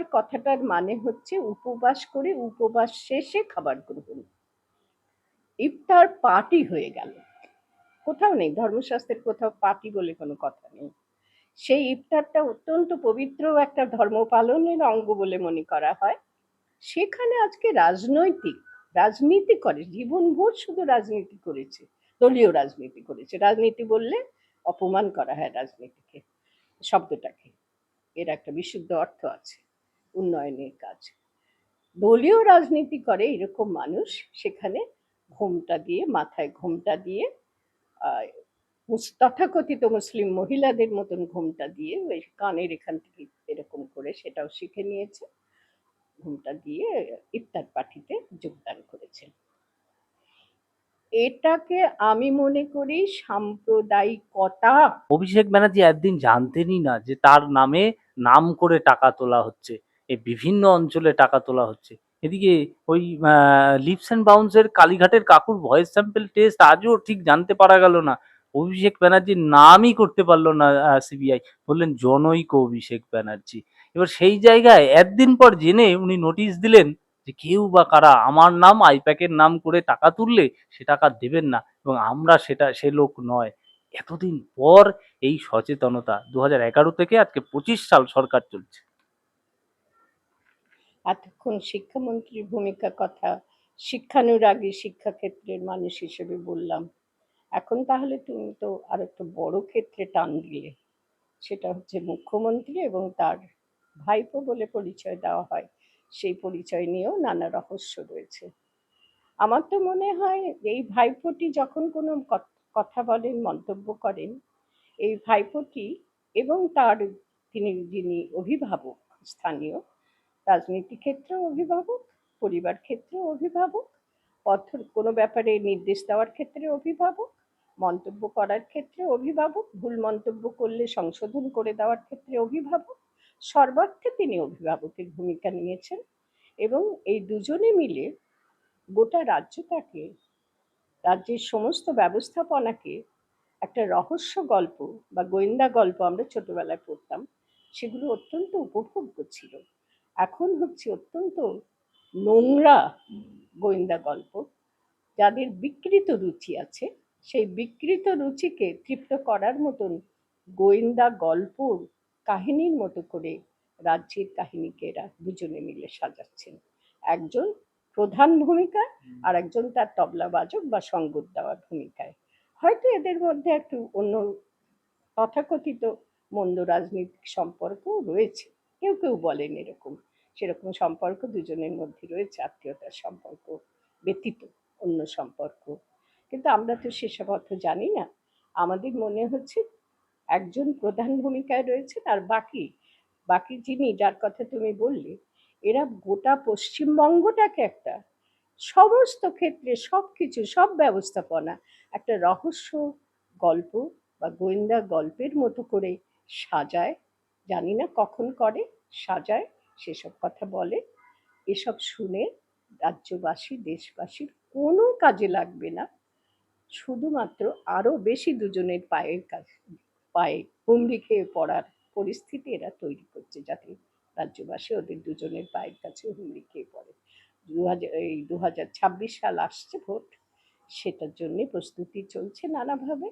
ইফতার কথাটার মানে হচ্ছে উপবাস করে উপবাস শেষে খাবার গ্রহণ। ইফতার পার্টি হয়ে গেল। কোথাও নেই, ধর্মশাস্ত্রের কোথাও পার্টি বলে কোনো কথা নেই। সেই ইফতারটা অত্যন্ত পবিত্র একটা ধর্ম পালনের অঙ্গ বলে মনে করা হয়। সেখানে আজকে রাজনৈতিক, রাজনীতি করে, জীবনভর শুধু রাজনীতি করেছে, দলীয় রাজনীতি করেছে। রাজনীতি বললে অপমান করা হয় রাজনীতিকে, শব্দটাকে। এর একটা বিশুদ্ধ অর্থ আছে। উন্নয়নের কাজ। দলীয় রাজনীতি করে এরকম মানুষ, সেখানে ঘোমটা দিয়ে, মাথায় ঘোমটা দিয়ে তথাকথিত মুসলিম মহিলাদের মতন ঘোমটা দিয়ে, ওই কানের এখান থেকে এরকম করে সেটাও শিখে নিয়েছে। ঘোমটা দিয়ে ইফতার পার্টিতে যোগদান করেছেন এটাকে আমি মনে করি সাম্প্রদায়িকতা। অভিষেক ব্যানার্জি একদিন জানতেনই না যে তার নামে নাম করে টাকা তোলা হচ্ছে। এই বিভিন্ন অঞ্চলে টাকা তোলা হচ্ছে। এদিকে ওই লিপস অ্যান্ড বাউন্সের কালীঘাটের কাকুর ভয়েস স্যাম্পেল টেস্ট আজও ঠিক জানতে পারা গেল না। অভিষেক ব্যানার্জির নামই করতে পারল না সিবিআই বললেন, জনৈক অভিষেক ব্যানার্জি। এবার সেই জায়গায় একদিন পর জেনে উনি নোটিশ দিলেন যে কেউ বা কারা আমার নাম, আইপ্যাকের নাম করে টাকা তুললে সে টাকা দেবেন না এবং আমরা সেটা, সে লোক নয়। এতদিন পর এই সচেতনতা, দু এগারো থেকে আজকে পঁচিশ সাল সরকার চলছে। এতক্ষণ শিক্ষামন্ত্রীর ভূমিকা কথা, শিক্ষানুরাগী শিক্ষাক্ষেত্রের মানুষ হিসেবে বললাম। এখন তাহলে তুমি তো আর একটা বড় ক্ষেত্রে টান দিলে। সেটা হচ্ছে মুখ্যমন্ত্রী এবং তার ভাইপো বলে পরিচয় দেওয়া হয়। সেই পরিচয় নিয়েও নানা রহস্য রয়েছে। আমার তো মনে হয় এই ভাইপোটি যখন কোনো কথা বলেন, মন্তব্য করেন, এই ভাইপোটি এবং তার তিনি যিনি অভিভাবক স্থানীয় রাজনীতি ক্ষেত্রেও অভিভাবক, পরিবার ক্ষেত্রেও অভিভাবক অর্থ কোনো ব্যাপারে নির্দেশ দেওয়ার ক্ষেত্রে অভিভাবক, মন্তব্য করার ক্ষেত্রে অভিভাবক, ভুল মন্তব্য করলে সংশোধন করে দেওয়ার ক্ষেত্রে অভিভাবক, সর্বার্থে তিনি অভিভাবকের ভূমিকা নিয়েছেন এবং এই দুজনে মিলে গোটা রাজ্যটাকে রাজ্যের সমস্ত ব্যবস্থাপনাকে একটা রহস্য গল্প বা গোয়েন্দা গল্প আমরা ছোটবেলায় পড়তাম, সেগুলো অত্যন্ত উপভোগ্য ছিল। এখন হচ্ছে অত্যন্ত নোংরা গোয়েন্দা গল্প। যাদের বিকৃত রুচি আছে সেই বিকৃত রুচিকে তৃপ্ত করার মতন গোয়েন্দা গল্প কাহিনীর মতো করে রাজ্যের কাহিনীকে এরা দুজনে মিলে সাজাচ্ছেন। একজন প্রধান ভূমিকা আর একজন তার তবলাবাদক বা সঙ্গত দেওয়ার ভূমিকায়। হয়তো এদের মধ্যে একটু অন্য তথাকথিত মন্দ রাজনৈতিক সম্পর্কও রয়েছে। কেউ কেউ বলেন এরকম। সেরকম সম্পর্ক, দুজনের মধ্যে রয়েছে আত্মীয়তার সম্পর্ক, ব্যতীত অন্য সম্পর্ক। কিন্তু আমরা তো সেসব অর্থ জানি না। আমাদের মনে হচ্ছে একজন প্রধান ভূমিকায় রয়েছে আর বাকি বাকি যিনি যার কথা তুমি বললে, এরা গোটা পশ্চিমবঙ্গটাকে একটা সমস্ত ক্ষেত্রে সব কিছু সব ব্যবস্থাপনা একটা রহস্য গল্প বা গোয়েন্দা গল্পের মতো করে সাজায়, জানি না কখন করে, সাজায়। সেসব কথা বলে। এসব শুনে রাজ্যবাসী, দেশবাসীর কোনো কাজে লাগবে না। শুধুমাত্র আরও বেশি দুজনের পায়ের কাছে, পায়ে হুমড়ি খেয়ে পড়ার পরিস্থিতি এরা তৈরি করছে যাতে রাজ্যবাসী ওদের দুজনের পায়ের কাছে হুমড়ি খেয়ে পড়ে। দু হাজার এই দু হাজার ছাব্বিশ সাল আসছে ভোট। সেটার জন্যে প্রস্তুতি চলছে নানাভাবে।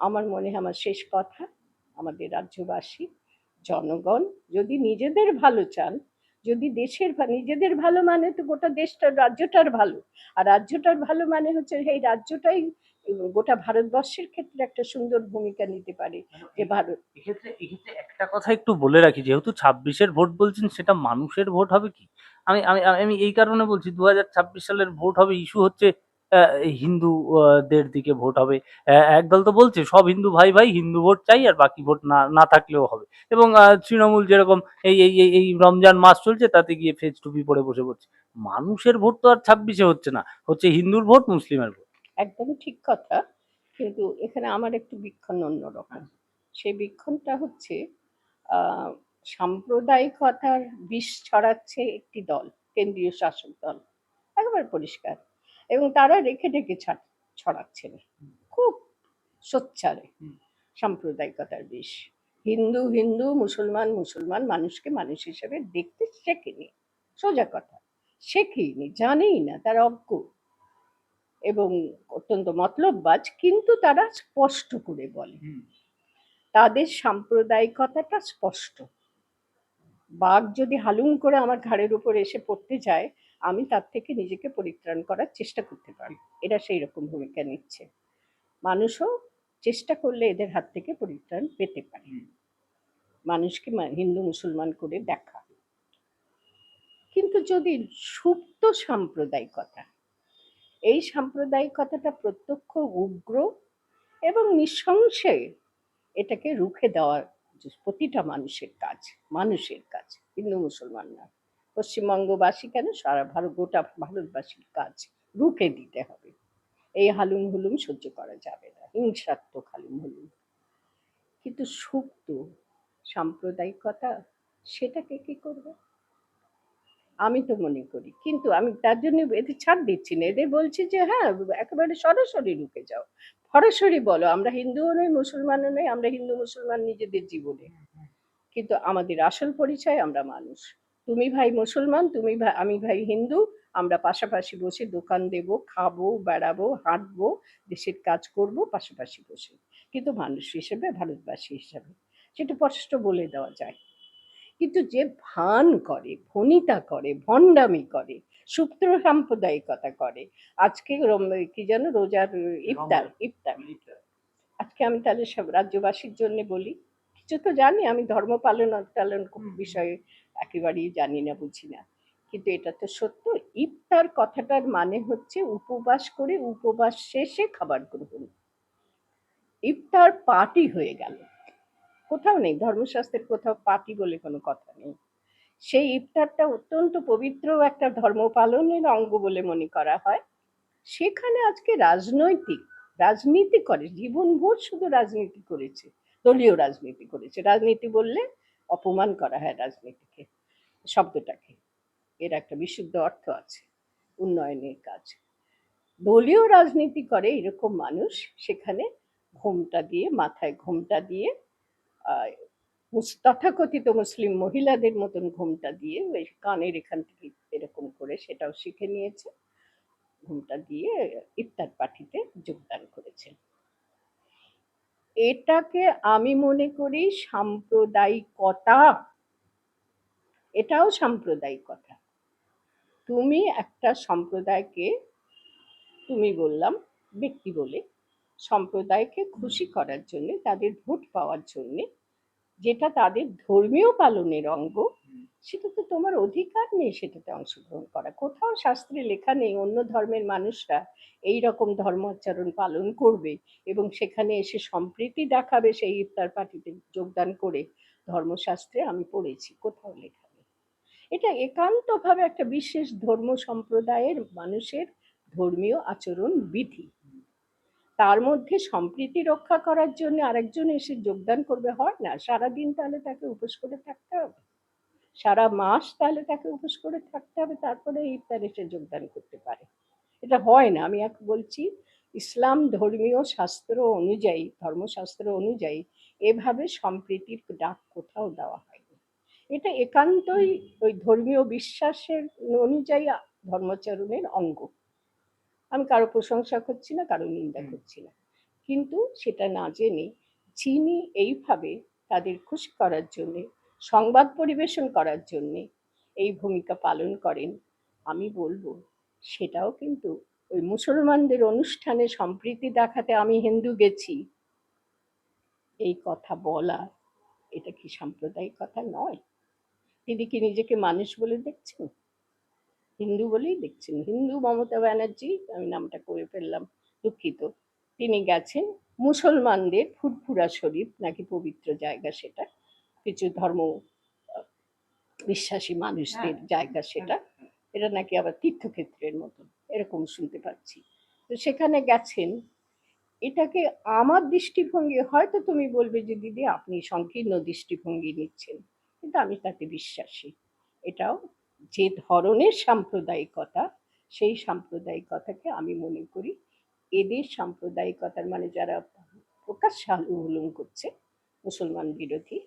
আমার মনে হয় আমার শেষ কথা। আমাদের রাজ্যবাসী জনগণ যদি নিজেদের ভালো চান যদি দেশের নিজেদের ভালো মানে তো গোটা দেশটার রাজ্যটার ভালো। আর রাজ্যটার ভালো মানে হচ্ছে এই রাজ্যটাই গোটা ভারতবর্ষের ক্ষেত্রে একটা সুন্দর ভূমিকা নিতে পারে যে ভারত। এক্ষেত্রে এক্ষেত্রে একটা কথা একটু বলে রাখি যেহেতু ছাব্বিশের ভোট বলছেন সেটা মানুষের ভোট হবে কি? আমি আমি আমি এই কারণে বলছি দু হাজার ছাব্বিশ সালের ভোট হবে ইস্যু হচ্ছে হিন্দুদের দিকে ভোট হবে। একদল তো বলছে, সব হিন্দু ভাই ভাই, হিন্দু ভোট চাই আর বাকি ভোট না না থাকলেও হবে। এবং তৃণমূল যেরকম এই এই, এই- রমজান মাস চলছে, তাতে গিয়ে ফেজ টুপি পরে বসে পড়ছে। মানুষের ভোট তো আর ছাব্বিশে হচ্ছে না, হচ্ছে হিন্দুর ভোট, মুসলিমের ভোট। একদমই ঠিক কথা, কিন্তু এখানে আমার একটু বীক্ষণ অন্যরকম। সেই বিক্ষণটা হচ্ছে সাম্প্রদায়িকতার বিষ ছড়াচ্ছে একটি দল, কেন্দ্রীয় শাসক দল। একেবারে পরিষ্কার। এবং তারা রেখে রেখে ছাড়- ছড়াচ্ছেন। খুব সোচ্চারে সাম্প্রদায়িকতার বিষ। হিন্দু হিন্দু মুসলমান মুসলমান মানুষকে মানুষ হিসেবে দেখতে শেখেনি সোজা কথা। শেখেইনি জানেই না তারা অজ্ঞ। এবং অত্যন্ত মতলববাজ কিন্তু তারা স্পষ্ট করে বলে। তাদের সাম্প্রদায়িকতাটা স্পষ্ট। বাঘ যদি হালুম করে আমার ঘাড়ের উপর এসে পড়তে যায় আমি তার থেকে নিজেকে পরিত্রাণ করার চেষ্টা করতে পারি। এরা সেই রকম ভূমিকা নিচ্ছে। মানুষও চেষ্টা করলে এদের হাত থেকে পরিত্রাণ পেতে পারে। মানুষকে হিন্দু মুসলমান করে দেখা। কিন্তু যদি সুপ্ত সাম্প্রদায়িকতা এই সাম্প্রদায়িকতাটা প্রত্যক্ষ উগ্র এবং নিঃসংশয়ে এটাকে রুখে দেওয়ার প্রতিটা মানুষের কাজ মানুষের কাজ হিন্দু মুসলমান না পশ্চিমবঙ্গবাসী কেন? সারা ভারত, গোটা ভারতবাসীর কাজ রুখে দিতে হবে। এই হালুম হুলুম সহ্য করা যাবে না। হিংসাত্মক হালুম হুলুম। কিন্তু সুপ্ত সাম্প্রদায়িকতা, সেটাকে কি করবে? আমি তো মনে করি, কিন্তু আমি তার জন্য এদের ছাড় দিচ্ছি না। এদের বলছি যে হ্যাঁ একেবারে সরাসরি ঢুকে যাও। সরাসরি বলো, আমরা হিন্দুও নই, মুসলমানও নই, আমরা হিন্দু মুসলমান নিজেদের জীবনে। কিন্তু আমাদের আসল পরিচয় আমরা মানুষ। তুমি ভাই মুসলমান তুমি ভাই আমি ভাই হিন্দু আমরা পাশাপাশি বসে দোকান দেব খাব বেড়াবো হাঁটবো দেশের কাজ করব পাশাপাশি বসে। কিন্তু মানুষ হিসেবে ভারতবাসী হিসেবে সেটা স্পষ্ট বলে দেওয়া যায়। কিন্তু যে ভান করে ভনিতা করে ভণ্ডামি করে সুপ্ত সাম্প্রদায়িকতা করে আজকে কি যেন রোজার ইফতার ইফতার। আজকে আমি তাহলে সব রাজ্যবাসীর জন্য বলি কিছু তো জানি আমি ধর্ম পালন টালন বিষয়ে একেবারেই জানি না, বুঝি না। কিন্তু এটা তো সত্য, ইফতার কথাটার মানে হচ্ছে উপবাস করে উপবাস শেষে খাবার গ্রহণ। ইফতার পার্টি হয়ে গেল। কোথাও নেই, ধর্মশাস্ত্রের কোথাও পার্টি বলে কোনো কথা নেই। সেই ইফতারটা অত্যন্ত পবিত্র একটা ধর্ম পালনের অঙ্গ বলে মনে করা হয়। সেখানে আজকে রাজনৈতিক, রাজনীতি করে, জীবনভর শুধু রাজনীতি করেছে, দলীয় রাজনীতি করেছে। রাজনীতি বললে অপমান করা হয় রাজনীতিকে, শব্দটাকে। এর একটা বিশুদ্ধ অর্থ আছে, উন্নয়নের কাজ। দলীয় রাজনীতি করে এরকম মানুষ সেখানে ঘোমটা দিয়ে, মাথায় ঘোমটা দিয়ে তথাকথিত মুসলিম মহিলাদের মতন ঘোমটা দিয়ে, ওই কানের এখান থেকে এরকম করে সেটাও শিখে নিয়েছে। ঘুমটা দিয়ে ইফতার পার্টিতে যোগদান করেছেন এটাকে আমি মনে করি সাম্প্রদায়িকতা। এটাও সাম্প্রদায়িকতা। তুমি একটা সম্প্রদায়কে, তুমি বললাম, ব্যক্তি বলে, সম্প্রদায়কে খুশি করার জন্যে, তাদের ভোট পাওয়ার জন্যে, যেটা তাদের ধর্মীয় পালনের অঙ্গ সেটা তো তোমার অধিকার নেই সেটাতে অংশগ্রহণ করা। কোথাও শাস্ত্রে লেখা নেই, অন্য ধর্মের মানুষরা এই রকম ধর্মাচরণ পালন করবে এবং সেখানে এসে সম্প্রীতি দেখাবে সেই ইফতার পার্টিতে যোগদান করে ধর্মশাস্ত্রে আমি পড়েছি, কোথাও লেখা নেই। এটা একান্তভাবে একটা বিশেষ ধর্ম সম্প্রদায়ের মানুষের ধর্মীয় আচরণ বিধি। তার মধ্যে সম্প্রীতি রক্ষা করার জন্য আরেকজন এসে যোগদান করবে হয় না? সারাদিন তাহলে তাকে উপোস করে থাকতে হবে। সারা মাস তাহলে তাকে উপোস করে থাকতে হবে তারপরে ইফতার এসে যোগদান করতে পারে। এটা হয় না। আমি এক বলছি ইসলাম ধর্মীয় শাস্ত্র অনুযায়ী ধর্মশাস্ত্র অনুযায়ী এভাবে সম্প্রীতির ডাক কোথাও দেওয়া হয়নি। এটা একান্তই ওই ধর্মীয় বিশ্বাসের অনুযায়ী ধর্মাচরণের অঙ্গ। আমি কারও প্রশংসা করছি না কারও নিন্দা করছি না। কিন্তু সেটা না জেনে যিনি এইভাবে তাদের খুশি করার জন্যে সংবাদ পরিবেশন করার জন্যে এই ভূমিকা পালন করেন, আমি বলব সেটাও কিন্তু ওই মুসলমানদের অনুষ্ঠানে সম্প্রীতি দেখাতে আমি হিন্দু গেছি। এই কথা বলা, এটা কি সাম্প্রদায়িক কথা নয়? তিনি কি নিজেকে মানুষ বলে দেখছেন? হিন্দু বলেই দেখছেন। হিন্দু মমতা ব্যানার্জি, আমি নামটা করে ফেললাম, দুঃখিত। তিনি গেছেন মুসলমানদের ফুরফুরা শরীফ, নাকি পবিত্র জায়গা সেটা? কিছু ধর্ম বিশ্বাসী মানুষদের জায়গা সেটা। এটা নাকি আবার তীর্থক্ষেত্রের মতো। এরকম শুনতে পাচ্ছি। তো সেখানে গেছেন। এটাকে আমার দৃষ্টিভঙ্গি হয়তো তুমি বলবে যে দিদি আপনি সংকীর্ণ দৃষ্টিভঙ্গি নিচ্ছেন। কিন্তু আমি তাতে বিশ্বাসী। এটাও যে ধরনের সাম্প্রদায়িকতা সেই সাম্প্রদায়িকতাকে আমি মনে করি এদের সাম্প্রদায়িকতার মানে যারা প্রকাশ হুলুম করছে মুসলমান বিরোধী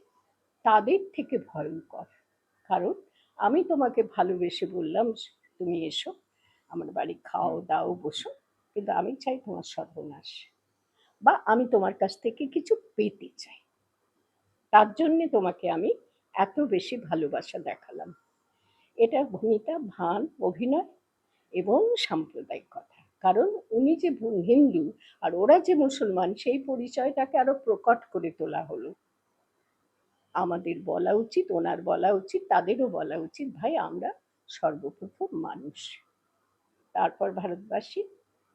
তাদের থেকে ভয়ঙ্কর। কারণ আমি তোমাকে ভালোবেসে বললাম তুমি এসো আমার বাড়ি খাও দাও বসো। কিন্তু আমি চাই তোমার সর্বনাশ বা আমি তোমার কাছ থেকে কিছু পেতে চাই। তার জন্যে তোমাকে আমি এত বেশি ভালোবাসা দেখালাম। এটা ভূমিকা ভান অভিনয় এবং সাম্প্রদায়িক কথা। কারণ উনি যে হিন্দু আর ওরা যে মুসলমান সেই পরিচয়টাকে আরও প্রকট করে তোলা হলো। আমাদের বলা উচিত, ওনার বলা উচিত, তাদেরও বলা উচিত, ভাই, আমরা সর্বপ্রথম মানুষ। তারপর ভারতবাসী,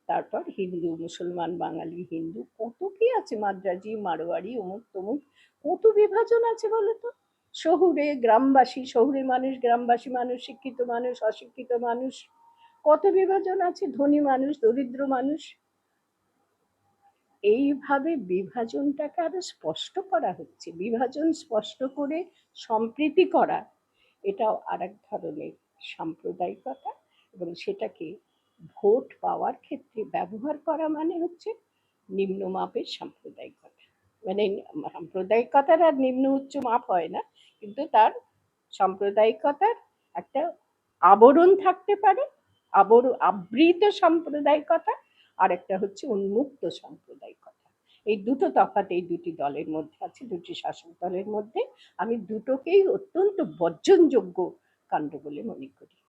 তারপর হিন্দু, মুসলমান, বাঙালি, হিন্দু, কত কি আছে মাদ্রাজি, মারোয়ারি, অমুক তমুক, কত বিভাজন আছে বলো তো? শহুরে গ্রামবাসী, শহুরে মানুষ, গ্রামবাসী মানুষ, শিক্ষিত মানুষ, অশিক্ষিত মানুষ, কত বিভাজন আছে? ধনী মানুষ, দরিদ্র মানুষ এইভাবে বিভাজনটাকে আরও স্পষ্ট করা হচ্ছে। বিভাজন স্পষ্ট করে সম্প্রীতি করা, এটাও আরেক ধরনের সাম্প্রদায়িকতা এবং সেটাকে ভোট পাওয়ার ক্ষেত্রে ব্যবহার করা মানে হচ্ছে নিম্নমাপের সাম্প্রদায়িকতা। মানে সাম্প্রদায়িকতার আর নিম্ন উচ্চ মাপ হয় না, কিন্তু তার সাম্প্রদায়িকতার একটা আবরণ থাকতে পারে আবর আবৃত সাম্প্রদায়িকতা আর একটা হচ্ছে উন্মুক্ত সাম্প্রদায়িকতা এই দুটো তফাত এই দুটি দলের মধ্যে আছে, দুটি শাসক দলের মধ্যে। আমি দুটোকেই অত্যন্ত বর্জনযোগ্য কাণ্ড বলে মনে করি।